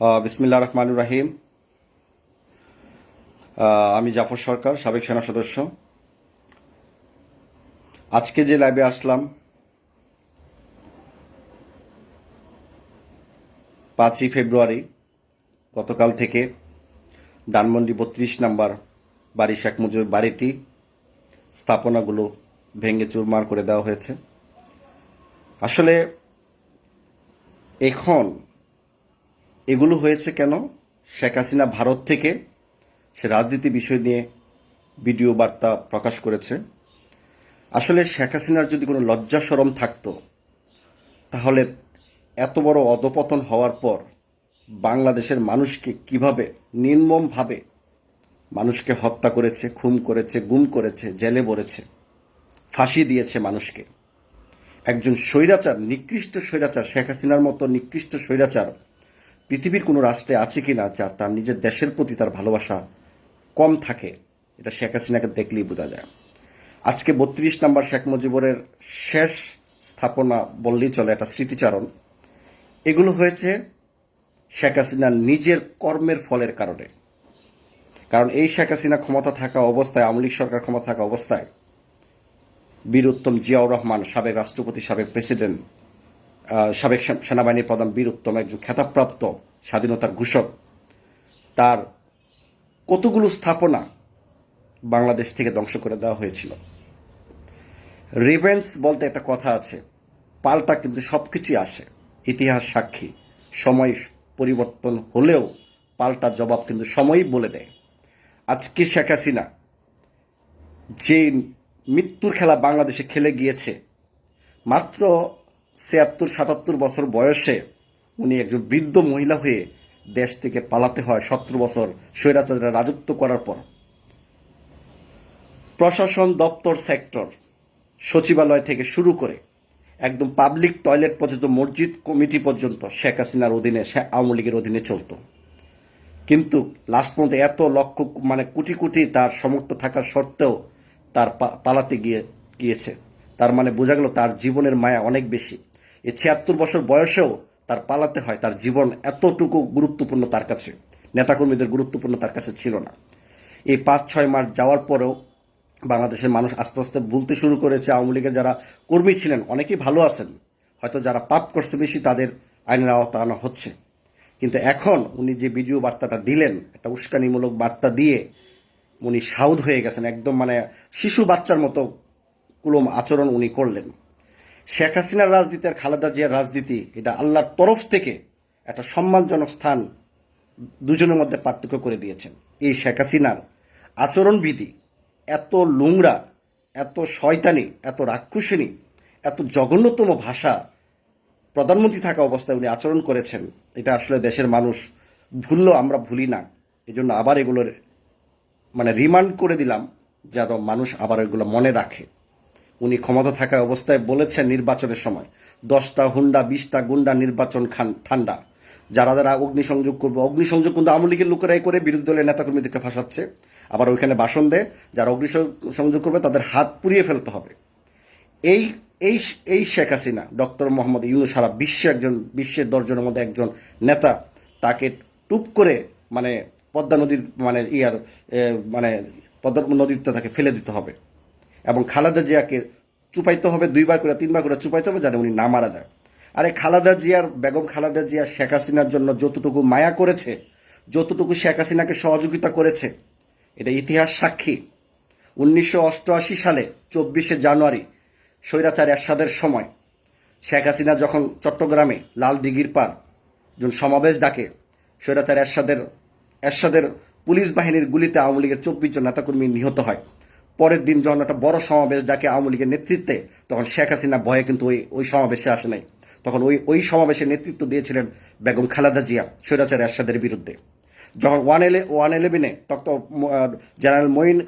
আহ, বিসমিল্লাহ রহমানুর রাহিম। আমি জাফর সরকার সাবেক সেনা সদস্য। আজকে যে লাইভে আসলাম পাঁচই ফেব্রুয়ারি গতকাল থেকে ধানমন্ডি বত্রিশ নাম্বার বাড়ি শেখ মুজিবের বাড়িটি স্থাপনাগুলো ভেঙে চুরমার করে দেওয়া হয়েছে। আসলে এখন এগুলো হয়েছে কেন? শেখ হাসিনা ভারত থেকে সে রাজনীতি বিষয় নিয়ে ভিডিও বার্তা প্রকাশ করেছে। আসলে শেখ হাসিনার যদি কোনো লজ্জা সরম থাকতো, তাহলে এত বড় অধপতন হওয়ার পর বাংলাদেশের মানুষকে কীভাবে নির্মমভাবে মানুষকে হত্যা করেছে, খুন করেছে, গুম করেছে, জেলে ভরেছে, ফাঁসি দিয়েছে মানুষকে? একজন স্বৈরাচার, নিকৃষ্ট স্বৈরাচার, শেখ হাসিনার মতো নিকৃষ্ট স্বৈরাচার পৃথিবীর কোনো রাষ্ট্রে আছে কি না যার তার নিজের দেশের প্রতি তার ভালোবাসা কম থাকে, এটা শেখ হাসিনাকে দেখলেই বোঝা যায়। আজকে বত্রিশ নম্বর শেখ মুজিবুরের শেষ স্থাপনা বললেই চলে, একটা স্মৃতিচারণ। এগুলো হয়েছে শেখ হাসিনার নিজের কর্মের ফলের কারণে। কারণ এই শেখ হাসিনা ক্ষমতা থাকা অবস্থায়, আওয়ামী লীগ সরকার ক্ষমতা থাকা অবস্থায়, বীর উত্তম জিয়াউর রহমান সাবেক রাষ্ট্রপতি, সাবেক প্রেসিডেন্ট সাবেক সেনাবাহিনীর প্রধান বীর উত্তম একজন খেতাবপ্রাপ্ত স্বাধীনতার ঘোষক। তার কতগুলো স্থাপনা বাংলাদেশ থেকে ধ্বংস করে দেওয়া হয়েছিল? রিভেন্স বলতে একটা কথা আছে। পাল্টা কিন্তু সব কিছুই আসে। ইতিহাস সাক্ষী। সময় পরিবর্তন হলেও পাল্টা জবাব কিন্তু সময়ই বলে দেয়। আজকে শেখ হাসিনা যে মৃত্যুর খেলা বাংলাদেশে খেলে গিয়েছে, মাত্র ছিয়াত্তর, সাতাত্তর বছর বয়সে উনি একজন বৃদ্ধ মহিলা হয়ে দেশ থেকে পালাতে হয় সতেরো বছর স্বৈরাচাররা রাজত্ব করার পর। প্রশাসন দপ্তর সেক্টর সচিবালয় থেকে শুরু করে একদম পাবলিক টয়লেট পর্যন্ত, মসজিদ কমিটি পর্যন্ত শেখ হাসিনার অধীনে আওয়ামী লীগের অধীনে চলতো। কিন্তু লাস্ট পর্যন্ত এত লক্ষ মানে কোটি কোটি তার সমর্থ থাকা সত্ত্বেও তার পালাতে গিয়ে, গিয়েছে। তার মানে বোঝা গেল তার জীবনের মায়া অনেক বেশি। এই ছিয়াত্তর বছর বয়সেও তার পালাতে হয়, তার জীবন এতটুকু গুরুত্বপূর্ণ তার কাছে। নেতাকর্মীদের গুরুত্বপূর্ণ তার কাছে ছিল না। এই পাঁচ, ছয় মাস যাওয়ার পরেও বাংলাদেশের মানুষ আস্তে আস্তে বলতে শুরু করেছে, আওয়ামী লীগের যারা কর্মী ছিলেন, অনেকেই ভালো আছেন। হয়তো যারা পাপ করছে বেশি, তাদের আইনের আওতা আনা হচ্ছে। কিন্তু এখন উনি যে ভিডিও বার্তাটা দিলেন, একটা উস্কানিমূলক বার্তা দিয়ে উনি সাউদ হয়ে গেছেন, একদম মানে শিশু বাচ্চার মতো কুলম আচরণ উনি করলেন। শেখ হাসিনার রাজনীতি আর খালেদা জিয়ার রাজনীতি, এটা আল্লাহর তরফ থেকে একটা সম্মানজনক স্থান দুজনের মধ্যে পার্থক্য করে দিয়েছেন। এই শেখ হাসিনার আচরণবিধি এত লুংরা এত শয়তানি, এত রাক্ষসিনী এত জঘন্যতম ভাষা প্রধানমন্ত্রী থাকা অবস্থায় উনি আচরণ করেছেন, এটা আসলে দেশের মানুষ ভুললেও আমরা ভুলি না। এই জন্য আবার এগুলোর মানে রিমান্ড করে দিলাম, যেন মানুষ আবার এগুলো মনে রাখে। উনি ক্ষমতা থাকা অবস্থায় বলেছেন নির্বাচনের সময়। দশটা হুন্ডা, বিশটা গুন্ডা নির্বাচন খান, ঠান্ডা। যারা যারা অগ্নিসংযোগ করবে, অগ্নিসংযোগ কিন্তু আওয়ামী লীগের লোকেরাই করে, বিরোধী দলের নেতাকর্মীদেরকে ফাঁসাচ্ছে। আবার ওইখানে ভাষণ দেয়, যারা অগ্নিসংযোগ করবে তাদের হাত পুড়িয়ে ফেলতে হবে। এই এই এই শেখ হাসিনা, ডক্টর মোহাম্মদ ইউনু সারা বিশ্বে একজন, বিশ্বের দশজনের মধ্যে একজন নেতা, তাকে টুপ করে মানে পদ্মা নদীর মানে ইয়ার মানে পদ্মা নদীতে তাকে ফেলে দিতে হবে। এবং খালেদা জিয়াকে চুপাইতে হবে, দুইবার করে, তিনবার করে চুপাইতে হবে যেন উনি না মারা যায়। আরে খালেদা জিয়ার, বেগম খালেদা জিয়া, শেখ হাসিনার জন্য যতটুকু মায়া করেছে, যতটুকু শেখ হাসিনাকে সহযোগিতা করেছে, এটা ইতিহাস সাক্ষী। উনিশশো অষ্টআশি সালে, চব্বিশে জানুয়ারি, স্বৈরাচার এরশাদের সময়, শেখ হাসিনা যখন চট্টগ্রামে লাল দিঘির পার যখন সমাবেশ ডাকে, স্বৈরাচার এরশাদের এরশাদের পুলিশ বাহিনীর গুলিতে আওয়ামী লীগের চব্বিশ জন নেতাকর্মী নিহত হয়। পরের দিন যখন একটা বড় সমাবেশ ডাকে আওয়ামী লীগের নেতৃত্বে, তখন শেখ হাসিনা ভয়ে কিন্তু ওই ওই সমাবেশে আসে নাই। তখন ওই ওই সমাবেশে নেতৃত্ব দিয়েছিলেন বেগম খালেদা জিয়া, স্বৈরাচার এরশাদের বিরুদ্ধে। যখন ওয়ান এলে ওয়ান ইলেভেনে তখন জেনারেল মঈন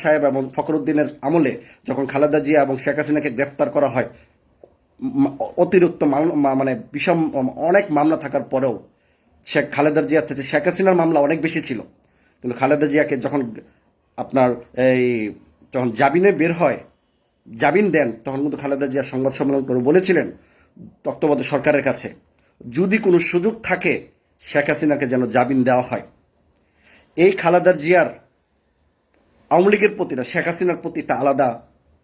সাহেব এবং ফখরুদ্দিনের আমলে যখন খালেদা জিয়া এবং শেখ হাসিনাকে গ্রেফতার করা হয় অতিরিক্ত মানে বিষম অনেক মামলা থাকার পরেও শেখ খালেদা জিয়ার থেকে শেখ হাসিনার মামলা অনেক বেশি ছিল। কিন্তু খালেদা জিয়াকে যখন আপনার এই যখন জামিনে বের হয়, জামিন দেন, তখন কিন্তু খালেদা জিয়া সংবাদ সম্মেলন করে বলেছিলেন তত্ত্বাবধায়ক সরকারের কাছে, যদি কোনো সুযোগ থাকে, শেখ হাসিনাকে যেন জামিন দেওয়া হয়। এই খালেদা জিয়ার আওয়ামী লীগের প্রতি না, শেখ হাসিনার প্রতি একটা আলাদা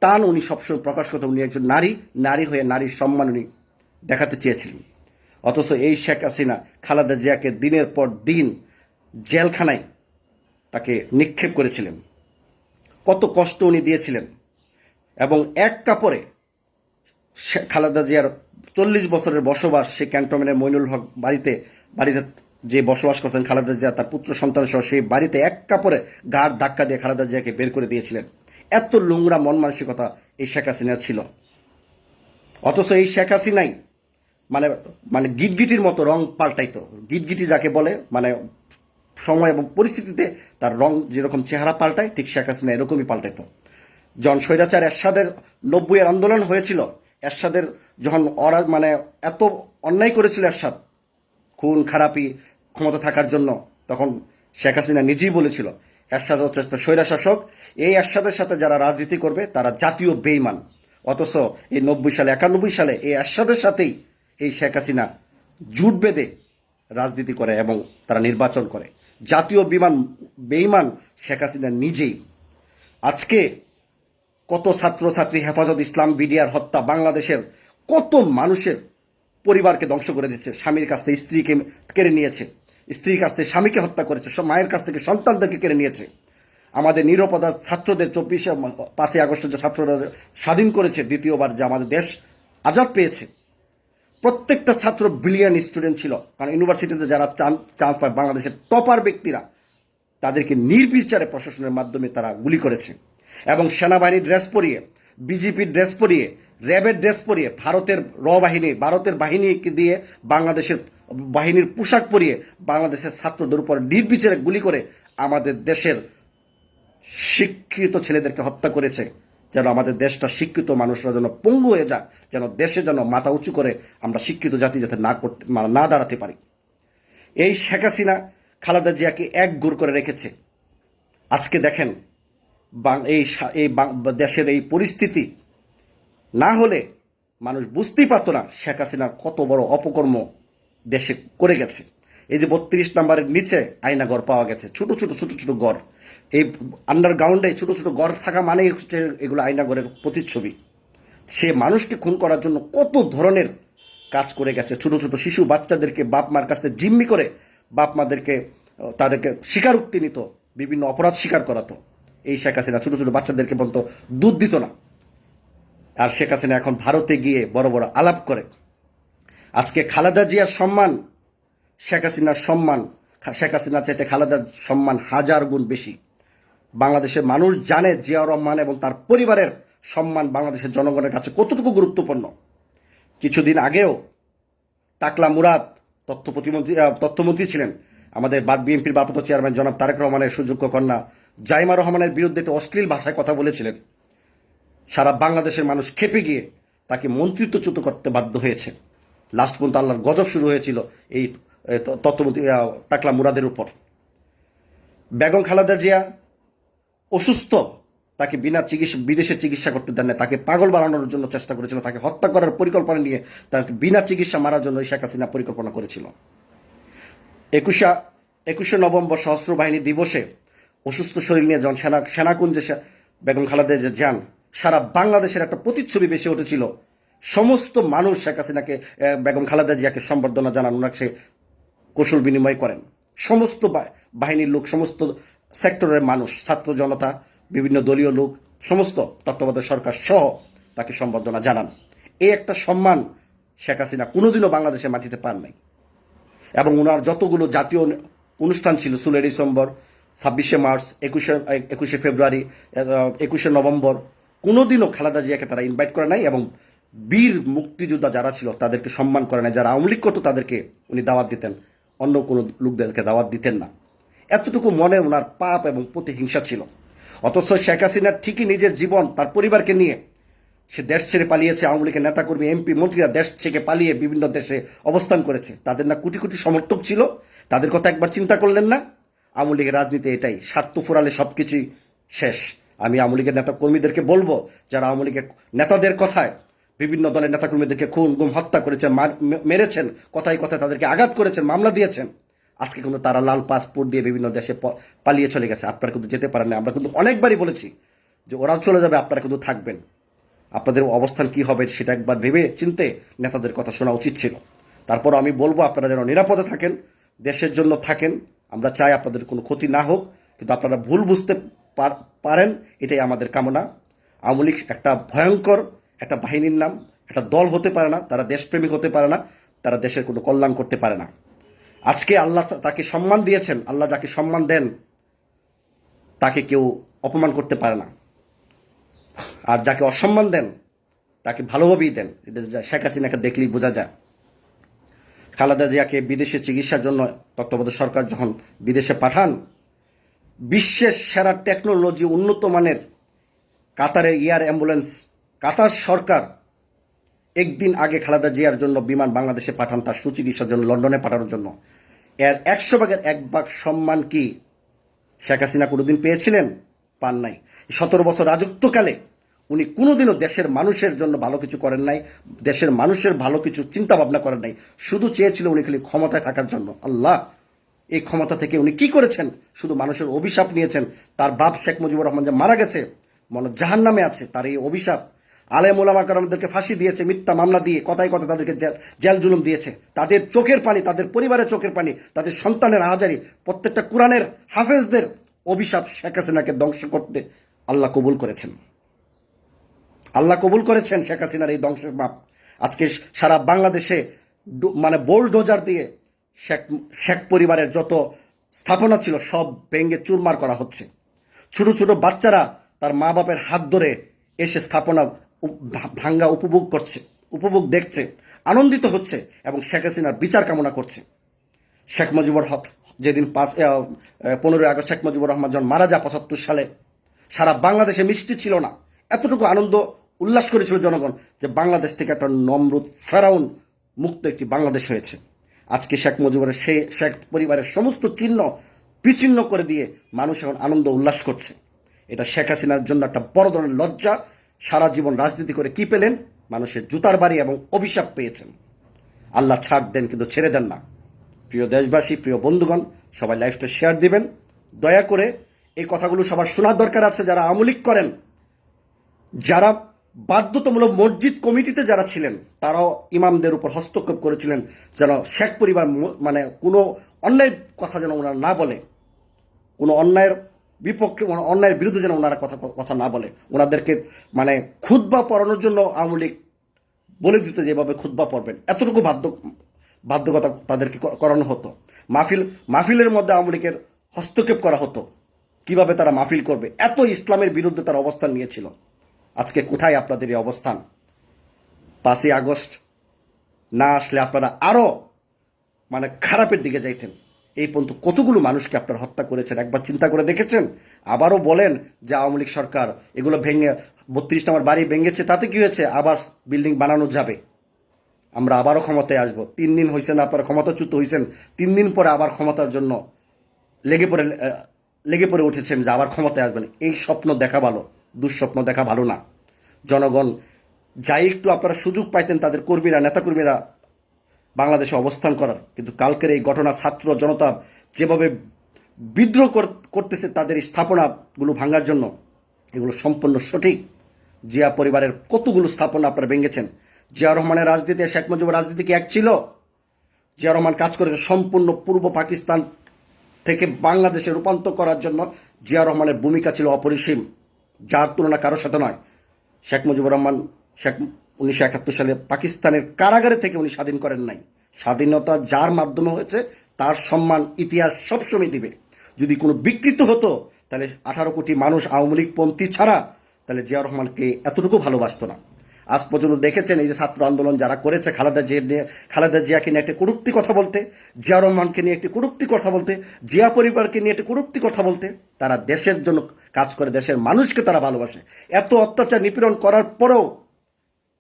টান উনি সবসময় প্রকাশ করতে উনি একজন নারী নারী হয়ে নারীর সম্মান উনি দেখাতে চেয়েছিলেন। অথচ এই শেখ হাসিনা খালেদা জিয়াকে দিনের পর দিন জেলখানায় তাকে নিক্ষেপ করেছিলেন। কত কষ্ট উনি দিয়েছিলেন। এবং এক কাপড়ে খালেদা জিয়ার চল্লিশ বছরের বসবাস সে ক্যান্টনমেন্টের মইনুল হক বাড়িতে বাড়িতে যে বসবাস করতেন খালেদা জিয়া, তার পুত্র সন্তান সহ সেই বাড়িতে এক কাপড়ে গাড় ধাক্কা দিয়ে খালেদা জিয়াকে বের করে দিয়েছিলেন। এত নোংরা মন মানসিকতা এই শেখ হাসিনার ছিল। অথচ এই শেখ হাসিনাই মানে মানে গিটগিটির মতো রং পাল্টাইতো। গিটগিটি যাকে বলে মানে সময় এবং পরিস্থিতিতে তার রং যেরকম চেহারা পাল্টায়, ঠিক শেখ হাসিনা এরকমই পাল্টাইতো। যখন স্বৈরাচার এরশাদের নব্বই এর আন্দোলন হয়েছিল, এরশাদের যখন অরা মানে এত অন্যায় করেছিল এরশাদ, খুন, খারাপি, ক্ষমতা থাকার জন্য, তখন শেখ হাসিনা নিজেই বলেছিল, এরশাদ হচ্ছে একটা স্বৈরা শাসক, এই এরশাদের সাথে যারা রাজনীতি করবে, তারা জাতীয় বেইমান অথচ এই নব্বই সালে, একানব্বই সালে এই এরশাদের সাথেই এই শেখ হাসিনা জুট বেঁধে রাজনীতি করে এবং তারা নির্বাচন করে। জাতীয় বিমান বেইমান শেখ হাসিনা নিজেই। আজকে কত ছাত্রছাত্রী হেফাজত ইসলাম, বিডিআর হত্যা, বাংলাদেশের কত মানুষের পরিবারকে ধ্বংস করে দিচ্ছে, স্বামীর কাছ থেকে স্ত্রীকে কেড়ে নিয়েছে, স্ত্রীর কাছ থেকে স্বামীকে হত্যা করেছে মায়ের কাছ থেকে সন্তানদেরকে কেড়ে নিয়েছে। আমাদের নিরাপদার ছাত্রদের চব্বিশে, পাঁচই আগস্টে যে ছাত্ররা স্বাধীন করেছে, দ্বিতীয়বার যে আমাদের দেশ আজাদ পেয়েছে প্রত্যেকটা ছাত্র ব্রিলিয়ান স্টুডেন্ট ছিল। কারণ ইউনিভার্সিটিতে যারা চান্স পায়, বাংলাদেশের টপার ব্যক্তিরা, তাদেরকে নির্বিচারে প্রশাসনের মাধ্যমে তারা গুলি করেছে। এবং সেনাবাহিনীর ড্রেস পরিয়ে বিজেপির ড্রেস পরিয়ে র্যাবের ড্রেস পরিয়ে, ভারতের র বাহিনী, ভারতের বাহিনীকে দিয়ে বাংলাদেশের বাহিনীর পোশাক পরিয়ে বাংলাদেশের ছাত্রদের উপর নির্বিচারে গুলি করে আমাদের দেশের শিক্ষিত ছেলেদেরকে হত্যা করেছে। যেন আমাদের দেশটা শিক্ষিত মানুষরা যেন পঙ্গু হয়ে যাক যেন দেশে যেন মাথা উঁচু করে আমরা শিক্ষিত জাতি যাতে না করতে না দাঁড়াতে পারি। এই শেখ হাসিনা, খালেদা জিয়াকে এক গুর করে রেখেছে। আজকে দেখেন এই এই দেশের এই পরিস্থিতি না হলে মানুষ বুঝতেই পারতো না শেখ হাসিনার কত বড় অপকর্ম দেশে করে গেছে। এই যে বত্রিশ নাম্বারের নিচে আয়না ঘর পাওয়া গেছে। ছোট ছোট ছোট ছোট ঘর। এই আন্ডারগ্রাউন্ডে ছোট ছোট গড় থাকা মানেই হচ্ছে এগুলো আয়না ঘরের প্রতিচ্ছবি। সে মানুষকে খুন করার জন্য কত ধরনের কাজ করে গেছে। ছোট ছোট শিশু বাচ্চাদেরকে বাপ মার কাছ থেকে জিম্মি করে বাপ মাদেরকে তাদেরকে স্বীকারোক্তি নিত, বিভিন্ন অপরাধ স্বীকার করাতো। এই শেখ হাসিনা ছোট ছোট বাচ্চাদেরকে বলতো, দুধ দিত না। আর শেখ হাসিনা এখন ভারতে গিয়ে বড় বড় আলাপ করে। আজকে খালেদা জিয়ার সম্মান শেখ হাসিনার সম্মান, শেখ হাসিনার চাইতে খালেদার সম্মান হাজার গুণ বেশি। বাংলাদেশের মানুষ জানে জিয়াউর রহমান এবং তার পরিবারের সম্মান বাংলাদেশের জনগণের কাছে কতটুকু গুরুত্বপূর্ণ। কিছুদিন আগেও টাকলা মুরাদ তথ্য প্রতিমন্ত্রী তথ্যমন্ত্রী ছিলেন আমাদের বিএনপির ভারপ্রাপ্ত চেয়ারম্যান জনাব তারেক রহমানের সুযোগ্য কন্যা জাইমা রহমানের বিরুদ্ধে একটি অশ্লীল ভাষায় কথা বলেছিলেন। সারা বাংলাদেশের মানুষ খেপে গিয়ে তাকে মন্ত্রিত্বচ্যুত করতে বাধ্য হয়েছে। লাস্ট পর্যন্ত আল্লাহর গজব শুরু হয়েছিল এই এ, ত- তথ্যমন্ত্রী আহ, টাকলা মুরাদের উপর। বেগম খালাদা জিয়া অসুস্থ তাকে বিনা চিকিৎসা বিদেশে চিকিৎসা করতে দেন না তাকে পাগল বানানোর জন্য চেষ্টা করেছিল তাকে হত্যা করার পরিকল্পনা নিয়ে তাকে বিনা চিকিৎসা মারার জন্য শেখ হাসিনা পরিকল্পনা করেছিল। একুশা একুশে নভেম্বর সশস্ত্র বাহিনী দিবসে অসুস্থ শরীর নিয়ে যখন সেনা সেনাকুঞ্জে বেগম খালেদা যে যান। সারা বাংলাদেশের একটা প্রতিচ্ছবি বেশি উঠেছিল সমস্ত মানুষ শেখ হাসিনাকে বেগম খালেদা জিয়াকে সম্বর্ধনা জানান ওনাকে কৌশল বিনিময় করেন। সমস্ত বাহিনীর লোক, সমস্ত সেক্টরের মানুষ, ছাত্র জনতা, বিভিন্ন দলীয় লোক, সমস্ত তত্ত্বাবধায়ক সরকার সহ তাকে সম্বর্ধনা জানান। এই একটা সম্মান শেখ হাসিনা কোনোদিনও বাংলাদেশের মাটিতে পান নাই। এবং ওনার যতগুলো জাতীয় অনুষ্ঠান ছিল, ষোলোই ডিসেম্বর, ছাব্বিশে মার্চ, একুশে একুশে ফেব্রুয়ারি একুশে নভেম্বর, কোনোদিনও খালেদা জিয়াকে তারা ইনভাইট করে নাই এবং বীর মুক্তিযোদ্ধা যারা ছিল তাদেরকে সম্মান করে নাই, যারা আওয়ামী লীগ করতো তাদেরকে উনি দাওয়াত দিতেন। অন্য কোনো লোকদেরকে দাওয়াত দিতেন না। এতটুকু মনে ওনার পাপ এবং প্রতিহিংসা ছিল। অথচ শেখ হাসিনা ঠিকই নিজের জীবন, তার পরিবারকে নিয়ে সে দেশ ছেড়ে পালিয়েছে, আওয়ামী লীগের নেতাকর্মী, এমপি, মন্ত্রীরা দেশ থেকে পালিয়ে বিভিন্ন দেশে অবস্থান করেছে। তাদের না কোটি কোটি সমর্থক ছিল? তাদের কথা একবার চিন্তা করলেন না? আওয়ামী লীগের রাজনীতি এটাই। স্বার্থ ফুরালে সব কিছুই শেষ। আমি আওয়ামী লীগের নেতা কর্মীদেরকে বলব, যারা আওয়ামী লীগের নেতাদের কথায় বিভিন্ন দলের নেতাকর্মীদেরকে খুন, গুম, হত্যা করেছেন মেরেছেন, কথায় কথায় তাদেরকে আঘাত করেছেন, মামলা দিয়েছেন। আজকে কিন্তু তারা লাল পাসপোর্ট দিয়ে বিভিন্ন দেশে পালিয়ে চলে গেছে। আপনারা কিন্তু যেতে পারেন না। আমরা কিন্তু অনেকবারই বলেছি যে ওরাও চলে যাবে, আপনারা কিন্তু থাকবেন। আপনাদের অবস্থান কি হবে সেটা একবার ভেবে চিনতে নেতাদের কথা শোনা উচিত ছিল। তারপর আমি বলব, আপনারা যেন নিরাপদে থাকেন, দেশের জন্য থাকেন। আমরা চাই আপনাদের কোনো ক্ষতি না হোক, কিন্তু আপনারা ভুল বুঝতে পার- পারেন, এটাই আমাদের কামনা। আওয়ামী একটা ভয়ঙ্কর একটা বাহিনীর নাম, একটা দল হতে পারে না, তারা দেশপ্রেমিক হতে পারে না, তারা দেশের কোনো কল্যাণ করতে পারে না। আজকে আল্লাহ তাকে সম্মান দিয়েছেন, আল্লাহ যাকে সম্মান দেন, তাকে কেউ অপমান করতে পারে না। আর যাকে অসম্মান দেন, তাকে ভালোভাবেই দেন। এটা শেখ হাসিনাকে দেখলেই বোঝা যায়। খালেদা জিয়াকে বিদেশে চিকিৎসার জন্য তত্ত্বাবধায়ক সরকার যখন বিদেশে পাঠান, বিশ্বের সেরা টেকনোলজি উন্নত মানের কাতারের এয়ার অ্যাম্বুলেন্স কাতার সরকার একদিন আগে খালেদা জিয়ার জন্য বিমান বাংলাদেশে পাঠান, তার সুচিকিৎসার জন্য, লন্ডনে পাঠানোর জন্য। এর একশো ভাগের এক ভাগ সম্মান কি শেখ হাসিনা কোনোদিন পেয়েছিলেন? পান নাই। সতেরো বছর রাজত্বকালে উনি কোনোদিনও দেশের মানুষের জন্য ভালো কিছু করেন নাই, দেশের মানুষের ভালো কিছু চিন্তা ভাবনা করেন নাই। শুধু চেয়েছিল উনি খালি ক্ষমতায় থাকার জন্য। আল্লাহ, এই ক্ষমতা থেকে উনি কি করেছেন? শুধু মানুষের অভিশাপ নিয়েছেন। তার বাপ শেখ মুজিবুর রহমান যে মারা গেছে, মনে জাহান নামে আছে, তার এই অভিশাপ। আলেম ওলামা ফাঁসি দিয়েছে, মিথ্যা মামলা দিয়ে, কথায় কথা তাদেরকে জেল- জেল জুলুম দিয়েছে। তাদের চোখের পানি, তাদের পরিবারের চোখের পানি, তাদের সন্তানের হাজারি, প্রত্যেকটা কোরআনের হাফেজদের অভিশাপ শেখ হাসিনাকে ধ্বংস করতে আল্লাহ কবুল করেছেন। আল্লাহ কবুল করেছেন শেখ হাসিনার এই ধ্বংসের মাপ। আজকে সারা বাংলাদেশে মানে বোলডোজার দিয়ে শেখ শেখ পরিবারের যত স্থাপনা ছিল সব ভেঙে চুরমার করা হচ্ছে। ছোট ছোট বাচ্চারা তার মা বাপের হাত ধরে এসে স্থাপনা ভাঙ্গা উপভোগ করছে, উপভোগ দেখছে, আনন্দিত হচ্ছে এবং শেখ হাসিনার বিচার কামনা করছে। শেখ মুজিবুর হক যেদিন পাঁচ পনেরোই আগস্ট শেখ মুজিবুর রহমান যখন মারা যায় পঁচাত্তর সালে, সারা বাংলাদেশে মিষ্টি ছিল না। এতটুকু আনন্দ উল্লাস করেছিল জনগণ যে বাংলাদেশ থেকে একটা নমরুদ ফেরাউন মুক্ত একটি বাংলাদেশ হয়েছে। আজকে শেখ মুজিবুরের সেই শেখ পরিবারের সমস্ত চিহ্ন বিচ্ছিন্ন করে দিয়ে মানুষ এখন আনন্দ উল্লাস করছে। এটা শেখ হাসিনার জন্য একটা বড় ধরনের লজ্জা সারা জীবন রাজনীতি করে কি পেলেন? মানুষের জুতার বাড়ি এবং অভিশাপ পেয়েছেন। আল্লাহ ছাড় দেন কিন্তু ছেড়ে দেন না। প্রিয় দেশবাসী, প্রিয় বন্ধুগণ, সবাই লাইফটা শেয়ার দিবেন। দয়া করে এই কথাগুলো সবার শোনার দরকার আছে যারা আমলিক করেন। যারা বাধ্যতামূলক মসজিদ কমিটিতে যারা ছিলেন, তারাও ইমামদের উপর হস্তক্ষেপ করেছিলেন যেন শেখ পরিবার মানে কোনো অন্যায় কথা যেন ওনারা না বলে। কোনো অন্যায়ের বিপক্ষে অন্যায়ের বিরুদ্ধে যেন ওনারা কথা কথা না বলে। ওনাদেরকে মানে খুদ্া পড়ানোর জন্য আওয়ামী লীগ বলে দিতে যেভাবে খুদ্া পড়বেন। এতটুকু বাধ্য বাধ্যকতা তাদেরকে করানো হতো। মাহফিল মাহফিলের মধ্যে আওয়ামী লীগের হস্তক্ষেপ করা হতো। কীভাবে তারা মাহফিল করবে? এত ইসলামের বিরুদ্ধে তারা অবস্থান নিয়েছিল। আজকে কোথায় আপনাদের এই অবস্থান? পাঁচই আগস্ট। না আসলে আপনারা আরও মানে খারাপের দিকে যাইতেন। এই পর্যন্ত কতগুলো মানুষকে আপনার হত্যা করেছেন? একবার চিন্তা করে দেখেছেন? আবারও বলেন যে আওয়ামী লীগ সরকার এগুলো ভেঙে বত্রিশ নম্বর বাড়ি ভেঙেছে, তাতে কি হয়েছে? আবার বিল্ডিং বানানো যাবে। আমরা আবারও ক্ষমতায় আসব। তিন দিন হয়েছেন আপনারা ক্ষমতাচ্যুত হয়েছেন তিন দিন পরে আবার ক্ষমতার জন্য লেগে পড়ে লেগে পড়ে উঠেছেন যে আবার ক্ষমতায় আসবেন। এই স্বপ্ন দেখা ভালো, দুঃস্বপ্ন দেখা ভালো না। জনগণ যাই একটু আপনারা সুযোগ পাইতেন তাদের কর্মীরা, নেতাকর্মীরা বাংলাদেশে অবস্থান করার। কিন্তু কালকের এই ঘটনা ছাত্র জনতা যেভাবে বিদ্রোহ কর- করতেছে, তাদের স্থাপনাগুলো ভাঙার জন্য এগুলো সম্পূর্ণ সঠিক। জিয়া পরিবারের কতগুলো স্থাপনা আপনারা ভেঙেছেন? জিয়া রহমানের রাজনীতি শেখ মুজিবুর রাজনীতি কি এক ছিল? জিয়া রহমান কাজ করেছে সম্পূর্ণ পূর্ব পাকিস্তান থেকে বাংলাদেশে রূপান্তর করার জন্য। জিয়া রহমানের ভূমিকা ছিল অপরিসীম, যার তুলনা কারোর সাথে নয়। শেখ মুজিবুর রহমান, শেখ উনিশশো একাত্তর সালে পাকিস্তানের কারাগারে থেকে উনি স্বাধীন করেন নাই। স্বাধীনতা যার মাধ্যমে হয়েছে, তার সম্মান ইতিহাস সবসময় দিবে। যদি কোনো বিকৃত হতো, তাহলে আঠারো কোটি মানুষ, আওয়ামী লীগ পন্থী ছাড়া তাহলে জিয়া রহমানকে এতটুকু ভালোবাসত না। আজ পর্যন্ত দেখেছেন এই যে ছাত্র আন্দোলন যারা করেছে, খালেদা জিয়া নিয়ে, খালেদা জিয়াকে নিয়ে একটি কটূক্তি কথা বলতে জিয়া রহমানকে নিয়ে একটি কটূক্তি কথা বলতে, জিয়া পরিবারকে নিয়ে একটি কটূক্তি কথা বলতে, তারা দেশের জন্য কাজ করে, দেশের মানুষকে তারা ভালোবাসে। এত অত্যাচার নিপীড়ন করার পরেও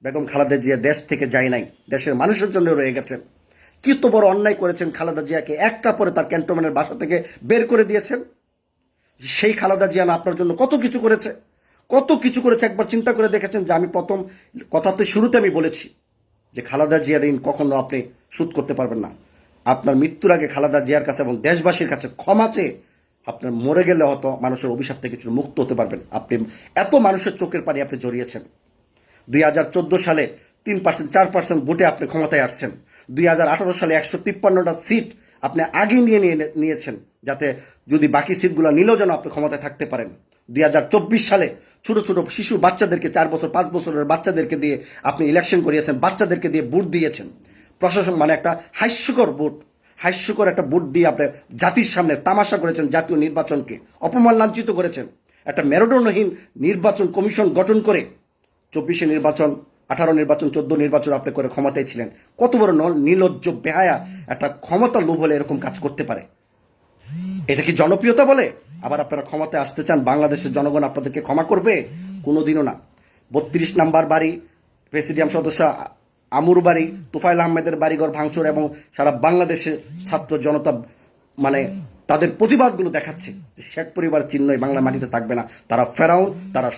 বেগম খালেদা জিয়া দেশ থেকে যায় নাই, দেশের মানুষের জন্য রয়ে গেছেন কি তো বড় অন্যায় করেছেন খালেদা জিয়াকে, একটা পরে তার ক্যান্টনমেন্টের বাসা থেকে বের করে দিয়েছেন। সেই খালেদা জিয়া আপনার জন্য কত কিছু করেছে? কত কিছু করেছে একবার চিন্তা করে দেখেছেন যে আমি প্রথম কথাতে শুরুতে আমি বলেছি যে খালেদা জিয়ার ঋণ কখনো আপনি শোধ করতে পারবেন না। আপনার মৃত্যুর আগে খালেদা জিয়ার কাছে এবং দেশবাসীর কাছে ক্ষমা চেয়ে আপনার মরে গেলে হয়তো মানুষের অভিশাপ থেকে কিছু মুক্ত হতে পারবেন। আপনি এত মানুষের চোখের পানি আপনি জড়িয়েছেন। দুই হাজার চোদ্দ সালে তিন পার্সেন্ট চার পার্সেন্ট ভোটে আপনি ক্ষমতায় আসছেন। দুই হাজার আঠারো সালে একশো তিপ্পান্নটা সিট আপনি আগে নিয়ে নিয়ে নিয়েছেন, যাতে যদি বাকি সিটগুলো নিলেও যেন আপনি ক্ষমতায় থাকতে পারেন। দুই হাজার চব্বিশ সালে ছোট ছোট শিশু বাচ্চাদেরকে, চার বছর, পাঁচ বছরের বাচ্চাদেরকে দিয়ে আপনি ইলেকশন করিয়েছেন, বাচ্চাদেরকে দিয়ে ভোট দিয়েছেন। প্রশাসন মানে একটা হাস্যকর ভোট। হাস্যকর একটা ভোট দিয়ে আপনি জাতির সামনে তামাশা করেছেন জাতীয় নির্বাচনকে। অপমান লাঞ্ছিত করেছেন। একটা মেরুদণ্ডহীন নির্বাচন কমিশন গঠন করে চব্বিশে নির্বাচন, আঠারো নির্বাচন, চোদ্দ নির্বাচন আপনি করে ক্ষমতায় ছিলেন। কত বড় নির্লজ্জ বেহায়া একটা ক্ষমতা লোভ হলে এরকম কাজ করতে পারে? এটা কি জনপ্রিয়তা বলে? আবার আপনারা ক্ষমতায় আসতে চান, বাংলাদেশের জনগণ আপনাদেরকে ক্ষমা করবে? কোনোদিনও না। বত্রিশ নাম্বার বাড়ি, প্রেসিডিয়াম সদস্য আমুর বাড়ি তুফাইল আহমেদের বাড়িঘর ভাঙচুর এবং সারা বাংলাদেশের ছাত্র জনতা মানে তাদের প্রতিবাদগুলো দেখাচ্ছে যে শেখ পরিবার চিহ্নই বাংলা মাটিতে থাকবে না। তারা ফেরাউন, তারা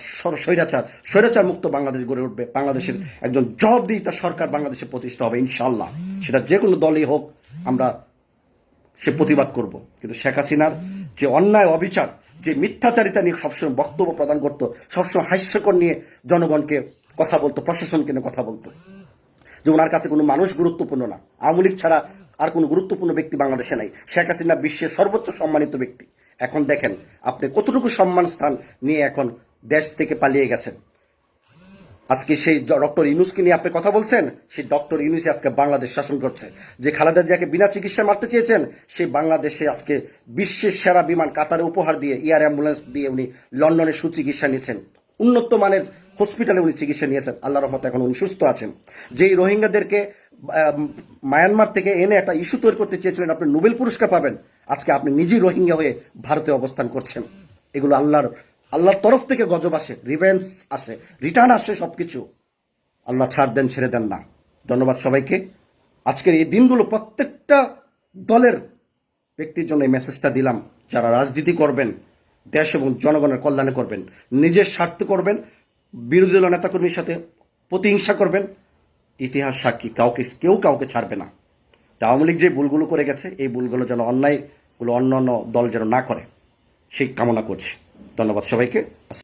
স্বৈরাচার স্বৈরাচার মুক্ত বাংলাদেশ গড়ে উঠবে। বাংলাদেশের একজন জবাবদিহিতা সরকার বাংলাদেশে প্রতিষ্ঠা হবে ইনশাল্লাহ সেটা যে কোনো দলই হোক, আমরা সে প্রতিবাদ করব। কিন্তু শেখ হাসিনার যে অন্যায়, অবিচার, যে মিথ্যাচারিতা নিয়ে সবসময় বক্তব্য প্রদান করতো, সবসময় হাস্যকর নিয়ে জনগণকে কথা বলতো, প্রশাসনকে নিয়ে কথা বলতো। যে ওনার কাছে কোনো মানুষ গুরুত্বপূর্ণ না। আওয়ামী লীগ ছাড়া আর কোনো গুরুত্বপূর্ণ ব্যক্তি বাংলাদেশে নাই। শেখ হাসিনা বিশ্বের সর্বোচ্চ সম্মানিত ব্যক্তি। এখন দেখেন, আপনি কতটুকু সম্মান স্থান নিয়ে এখন দেশ থেকে পালিয়ে গেছেন? আজকে সেই ডক্টর ইউনুসকে নিয়ে আপনি কথা বলছেন? সেই ডক্টর ইউনুস আজকে বাংলাদেশ শাসন করছে। যে খালেদা জিয়াকে বিনা চিকিৎসা মারতে চেয়েছেন সেই বাংলাদেশে আজকে বিশ্বের সেরা বিমান কাতারে উপহার দিয়ে, এয়ার অ্যাম্বুলেন্স দিয়ে উনি লন্ডনে সুচিকিৎসা নিয়েছেন। উন্নত মানের হসপিটালে উনি চিকিৎসা নিয়েছেন। আল্লাহ রহমত এখন উনি সুস্থ আছেন। যেই রোহিঙ্গাদেরকে মায়ানমার থেকে এনে একটা ইস্যু তৈরি করতে চেয়েছিলেন, আপনি নোবেল পুরস্কার পাবেন। আজকে আপনি নিজেই রোহিঙ্গা হয়ে ভারতে অবস্থান করছেন। এগুলো আল্লাহর আল্লাহর তরফ থেকে গজব আসে রিভেন্স আসে রিটার্ন আসে সবকিছু। আল্লাহ ছাড় দেন, ছেড়ে দেন না। ধন্যবাদ সবাইকে। আজকের এই দিনগুলো প্রত্যেকটা দলের ব্যক্তির জন্য এই মেসেজটা দিলাম, যারা রাজনীতি করবেন, দেশ এবং জনগণের কল্যাণে করবেন, নিজের স্বার্থ করবেন, বিরোধী দল নেতাকর্মীর সাথে প্রতিহিংসা করবেন ইতিহাস সাক্ষী, কাউকে, কেউ কাউকে ছাড়বে না। তা আওয়ামী লীগ যে ভুলগুলো করে গেছে, এই ভুলগুলো যেন অন্যায়গুলো অন্য অন্য দল যেন না করে, সেই কামনা করছি। ধন্যবাদ সবাইকে।